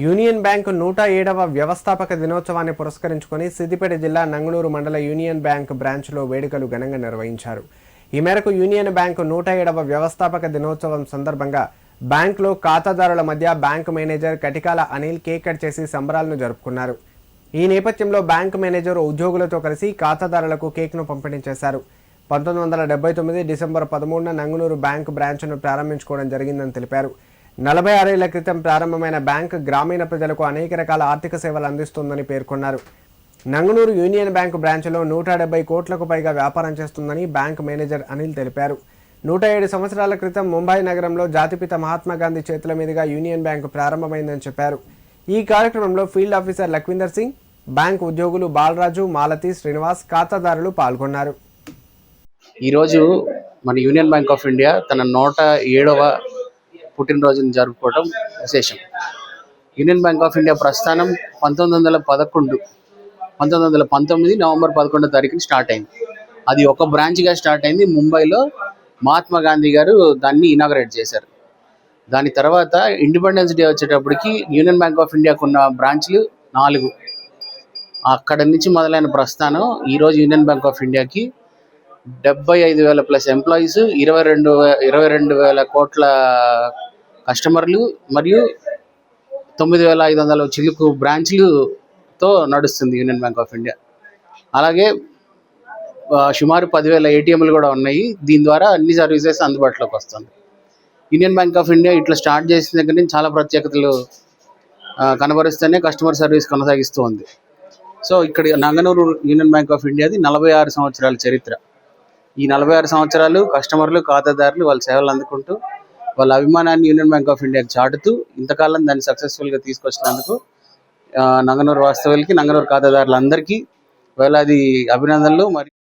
Union bank నూట ఏడవ వ్యవస్థాపక దినోత్సవాన్ని పురస్కరించుకొని సిద్దిపేట జిల్లా నంగునూరు మండల యూనియన్ బ్యాంక్ బ్రాంచ్లో వేడుకలు ఘనంగా నిర్వహించారు. ఈ మేరకు యూనియన్ బ్యాంక్ నూట ఏడవ వ్యవస్థాపక దినోత్సవం సందర్భంగా బ్యాంకులో ఖాతాదారుల మధ్య bank manager Katikala Anil cake cut చేసి సంబరాలను జరుపుకున్నారు. ఈ నేపథ్యంలో బ్యాంక్ మేనేజర్ ఉద్యోగులతో కలిసి ఖాతాదారులకు కేక్ను పంపిణీ చేశారు. పంతొమ్మిది వందల డెబ్బై తొమ్మిది డిసెంబర్ పదమూడున నంగునూరు బ్యాంక్ బ్రాంచ్ను ప్రారంభించుకోవడం జరిగిందని తెలిపారు. నలభై ఆరేళ్ళ క్రితం ప్రారంభమైన బ్యాంక్ గ్రామీణ ప్రజలకు అనేక రకాల ఆర్థిక సేవలు అందిస్తుందని పేర్కొన్నారు. నంగనూరు యూనియన్ బ్యాంకు బ్రాంచ్లో నూట డెబ్బై కోట్లకు పైగా వ్యాపారం చేస్తుందని బ్యాంక్ మేనేజర్ అనిల్ తెలిపారు. నూట ఏడు సంవత్సరాల క్రితం ముంబై నగరంలో జాతిపిత మహాత్మా గాంధీ చేతుల మీదుగా యూనియన్ బ్యాంకు ప్రారంభమైందని చెప్పారు. ఈ కార్యక్రమంలో field officer Lakhwinder Singh bank ఉద్యోగులు బాలరాజు మాలతి శ్రీనివాస్ ఖాతాదారులు పాల్గొన్నారు. ఈరోజు మన యూనియన్ బ్యాంక్ ఆఫ్ ఇండియా తన నూట ఏడవ పుట్టినరోజును జరుపుకోవడం విశేషం. యూనియన్ బ్యాంక్ ఆఫ్ ఇండియా ప్రస్థానం పంతొమ్మిది వందల పదకొండు. పంతొమ్మిది వందల పంతొమ్మిది నవంబర్ పదకొండో తారీఖున స్టార్ట్ అయింది. అది ఒక బ్రాంచ్గా స్టార్ట్ అయింది. ముంబైలో మహాత్మా గాంధీ గారు దాన్ని ఇనాగరేట్ చేశారు. దాని తర్వాత ఇండిపెండెన్స్ డే వచ్చేటప్పటికి యూనియన్ బ్యాంక్ ఆఫ్ ఇండియాకు ఉన్న బ్రాంచ్లు నాలుగు. అక్కడ నుంచి మొదలైన ప్రస్థానం ఈరోజు యూనియన్ బ్యాంక్ ఆఫ్ ఇండియాకి డెబ్బై ఐదు వేల ప్లస్ ఎంప్లాయీస్ ఇరవై రెండు ఇరవై రెండు వేల కోట్ల కస్టమర్లు మరియు తొమ్మిది వేల ఐదు వందల చిలుకు బ్రాంచ్లుతో నడుస్తుంది యూనియన్ బ్యాంక్ ఆఫ్ ఇండియా. అలాగే సుమారు పదివేల ఏటీఎంలు కూడా ఉన్నాయి. దీని ద్వారా అన్ని సర్వీసెస్ అందుబాటులోకి వస్తుంది. యూనియన్ బ్యాంక్ ఆఫ్ ఇండియా ఇట్లా స్టార్ట్ చేసిన దగ్గర నుంచి చాలా ప్రత్యేకతలు ఆ, కనబరుస్తూనే కస్టమర్ సర్వీస్ కొనసాగిస్తూ ఉంది. సో ఇక్కడ నంగనూరు యూనియన్ బ్యాంక్ ఆఫ్ ఇండియాది నలభై ఆరు సంవత్సరాల చరిత్ర. ఈ నలభై ఆరు సంవత్సరాలు కస్టమర్లు ఖాతాదారులు వాళ్ళ సేవలు అందుకుంటూ వాళ్ళ అభిమానాన్ని యూనియన్ బ్యాంక్ ఆఫ్ ఇండియాకి చాటుతూ ఇంతకాలం దాన్ని సక్సెస్ఫుల్గా తీసుకొచ్చినందుకు నంగనూరు వాస్తవులకి నంగనూరు ఖాతాదారులందరికీ వేలాది అభినందనలు మరియు